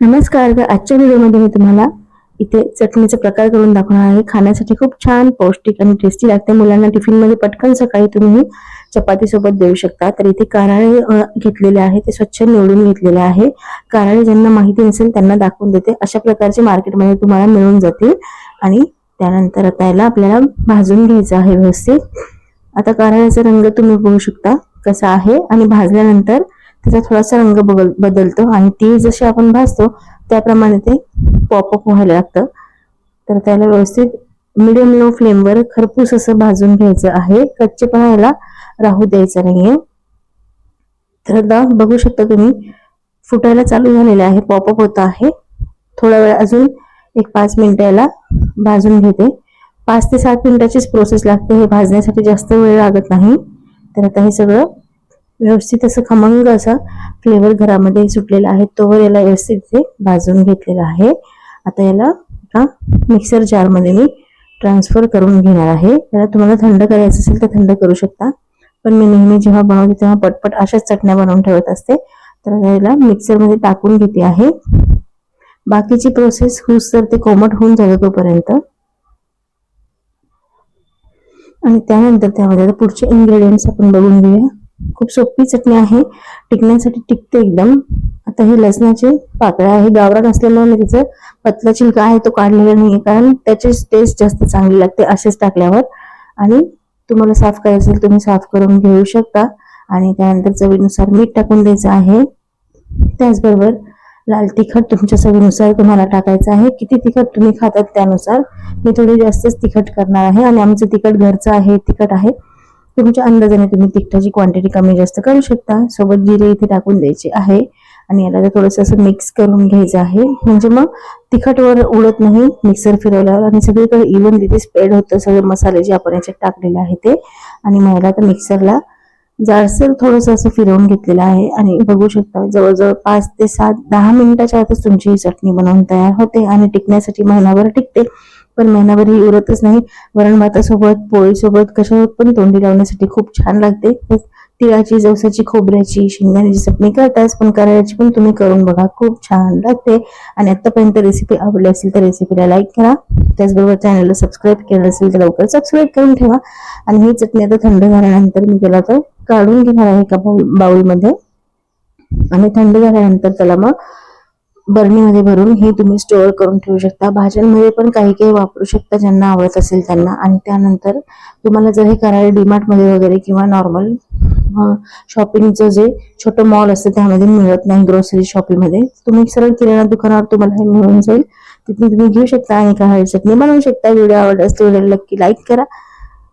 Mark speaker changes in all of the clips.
Speaker 1: नमस्कार तर आजच्या व्हिडिओमध्ये मी तुम्हाला इथे चटणीचा प्रकार करून दाखवणार आहे. खाण्यासाठी खूप छान पौष्टिक आणि टेस्टी लागते. मुलांना टिफिनमध्ये पटकन सकाळी तुम्ही चपातीसोबत देऊ शकता. तर इथे काराळे घेतलेले आहे. ते स्वच्छ निवडून घेतलेले आहे. काराळे ज्यांना माहिती नसेल त्यांना दाखवून देते. अशा प्रकारचे मार्केटमध्ये तुम्हाला मिळून जातील. आणि त्यानंतर आता याला आपल्याला भाजून घ्यायचं आहे व्यवस्थित. आता कारळ्याचा रंग तुम्ही बघू शकता कसा आहे. आणि भाजल्यानंतर त्याचा थोडासा रंग बदल बदलतो आणि ती जशी आपण भाजतो त्याप्रमाणे ते पॉपअप व्हायला लागतं. तर त्याला व्यवस्थित मिडियम लो फ्लेमवर खरपूस असं भाजून घ्यायचं आहे. कच्चेपणा याला राहू द्यायचा नाहीये. तर आता बघू शकता तुम्ही फुटायला चालू झालेले आहे पॉपअप होत आहे. थोडा वेळ अजून एक पाच मिनिटं याला भाजून घेते. पाच ते सात मिनिटाचीच प्रोसेस लागते. हे भाजण्यासाठी जास्त वेळ लागत नाही. तर आता हे सगळं व्यवस्थित असं खमंग असा फ्लेवर घरामध्ये सुटलेला आहे. तोवर याला व्यवस्थित ते भाजून घेतलेला आहे. आता याला एका मिक्सर जारमध्ये मी ट्रान्सफर करून घेणार आहे. याला तुम्हाला थंड करायचं असेल तर थंड करू शकता. पण मी नेहमी जेव्हा बनवते तेव्हा पटपट अशाच चटण्या बनवून ठेवत असते. तर याला मिक्सरमध्ये टाकून घेते आहे. बाकीची प्रोसेस हुस तर ते कोमट होऊन जातं तोपर्यंत. आणि त्यानंतर त्यामध्ये आता पुढचे इन्ग्रेडियंट्स आपण बघून घेऊया. खूप सोपी चटणी आहे. टिकण्यासाठी टिकते एकदम. आता हे लसणाचे पाकळ्या आहे. गावरान असल्यामुळे मी त्याचं पतला चिलका आहे तो काढलेला नाहीये. कारण त्याची टेस्ट जास्त चांगली लागते असेच टाकल्यावर. आणि तुम्हाला साफ करायचं असेल तुम्ही साफ करून घेऊ शकता. आणि त्यानंतर चवीनुसार मीठ टाकून द्यायचं आहे. त्याचबरोबर लाल तिखट तुमच्या चवीनुसार तुम्हाला टाकायचं आहे. किती तिखट तुम्ही खातात त्यानुसार मी थोडी जास्तच तिखट करणार आहे. आणि आमचं तिखट घरचं आहे तिखट आहे. तुमच्या अंदाजाने तुम्ही तिखटाची क्वांटिटी कमी जास्त करू शकता. सोबत जिरे इथे टाकून द्यायचे आहे. आणि याला थोडंसं असं मिक्स करून घ्यायचं आहे. म्हणजे मग तिखटवर उडत नाही. मिक्सर फिरवल्यावर आणि सगळीकडे इवन तिथे स्प्रेड होतं सगळे मसाले जे आपण याच्यात टाकलेले आहे ते. आणि मग याला तर मिक्सरला जाडसर थोडंसं असं फिरवून घेतलेलं आहे. आणि बघू शकता जवळजवळ पाच ते सात दहा मिनिटाच्या आतच तुमची ही चटणी बनवून तयार होते आणि टिकण्यासाठी महिनाभर टिकते. पण महिनाभर ही उरतच नाही. वरण भातासोबत पोळीसोबत कशावर पण तोंडी लावण्यासाठी खूप छान लागते. तिळाची जवसाची खोबऱ्याची शेंगदाण्याची चटणी करताच पण करायची पण तुम्ही करून बघा. खूप छान लागते. आणि आतापर्यंत रेसिपी आवडली असेल तर रेसिपीला लाईक करा. त्याचबरोबर चॅनलला सबस्क्राईब केलं असेल तर लवकर सबस्क्राईब करून ठेवा. आणि ही चटणी आता थंड झाल्यानंतर मी त्याला तर काढून घेणार आहे एका बाउल बाउलमध्ये आणि थंड झाल्यानंतर त्याला मग बरणीमध्ये भरून हे तुम्ही स्टोअर करून ठेवू शकता. भाज्यांमध्ये पण काही काही वापरू शकता ज्यांना आवडत असेल त्यांना. आणि त्यानंतर तुम्हाला जर हे करायला डीमार्टमध्ये वगैरे किंवा नॉर्मल शॉपिंगचं जे छोटं मॉल असतं त्यामध्ये मिळत नाही ग्रोसरी शॉपिंगमध्ये तुम्ही सरळ किराणा दुकानावर तुम्हाला हे मिळून जाईल. तिथून तुम्ही घेऊ शकता आणि काही चटणी बनवू शकता. व्हिडिओ आवडत असते व्हिडिओ नक्की लाईक करा.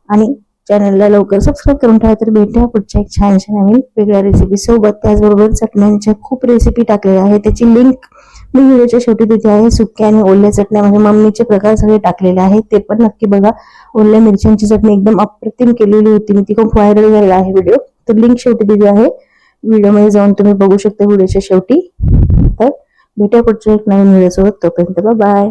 Speaker 1: आणि चॅनलला लवकर सबस्क्राईब करून ठेवा तर भेटूया पुढच्या एक छानशा नवीन वेगळ्या रेसिपी सोबत. त्याचबरोबर चटण्यांच्या खूप रेसिपी टाकलेल्या आहेत. त्याची लिंक मी व्हिडिओच्या शेवटी तिथे आहे. सुक्या आणि ओल्या चटण्या म्हणजे मम्मीचे प्रकार सगळे टाकलेले आहेत. ते पण नक्की बघा. ओल्या मिरच्यांची चटणी एकदम अप्रतिम केलेली होती. मी ती खूप व्हायरल झालेला आहे व्हिडिओ तर लिंक शेवटी दिली आहे. व्हिडिओमध्ये जाऊन तुम्ही बघू शकता व्हिडिओच्या शेवटी. तर भेटूया पुढच्या एक नवीन व्हिडिओसोबत तोपर्यंत बाय